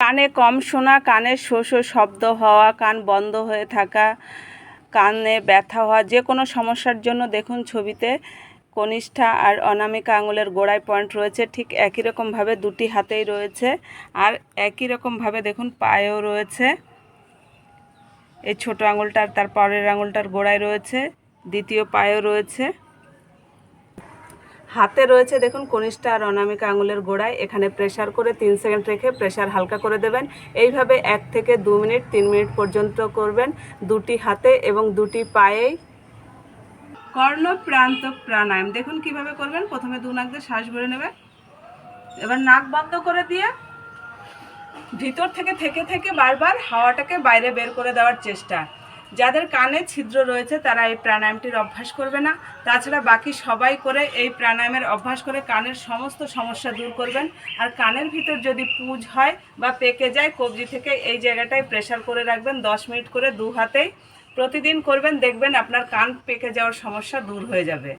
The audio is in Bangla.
কানে কম শোনা কানের শো শো শব্দ হওয়া, কান বন্ধ হয়ে থাকা, কানে ব্যথা হওয়া, যে কোনো সমস্যার জন্য দেখুন ছবিতে। কনিষ্ঠা আর অনামিকা আঙুলের গোড়ায় পয়েন্ট রয়েছে, ঠিক একই রকমভাবে দুটি হাতেই রয়েছে আর একই রকমভাবে দেখুন পায়েও রয়েছে। এই ছোট আঙুলটার, তার পরের আঙুলটার গোড়ায় রয়েছে, দ্বিতীয় পায়েও রয়েছে। হাতে রয়েছে দেখুন কনিষ্ঠা আর অনামিকা আঙুলের গোড়ায়। এখানে প্রেশার করে তিন সেকেন্ড রেখে প্রেশার হালকা করে দেবেন। এইভাবে এক থেকে দু মিনিট, তিন মিনিট পর্যন্ত করবেন দুটি হাতে এবং দুটি পায়েই। কর্ণ প্রান্ত প্রাণায়াম। দেখুন কীভাবে করবেন। প্রথমে দু নাক দিয়ে শ্বাস ভরে নেবেন। এবার নাক বন্ধ করে দিয়ে ভিতর থেকে থেকে থেকে বারবার হাওয়াটাকে বাইরে বের করে দেওয়ার চেষ্টা। যাদের কানে ছিদ্র রয়েছে, তারা এই প্রাণায়ামটির অভ্যাস করবে না। তাছাড়া বাকি সবাই করে এই প্রাণায়ামের অভ্যাস করে কানের সমস্ত সমস্যা দূর করবেন। আর কানের ভিতর যদি পুজ হয় বা পেকে যায়, কবজি থেকে এই জায়গাটায় প্রেশার করে রাখবেন দশ মিনিট করে দু হাতেই। প্রতিদিন করবেন, দেখবেন আপনার কান পেকে যাওয়ার সমস্যা দূর হয়ে যাবে।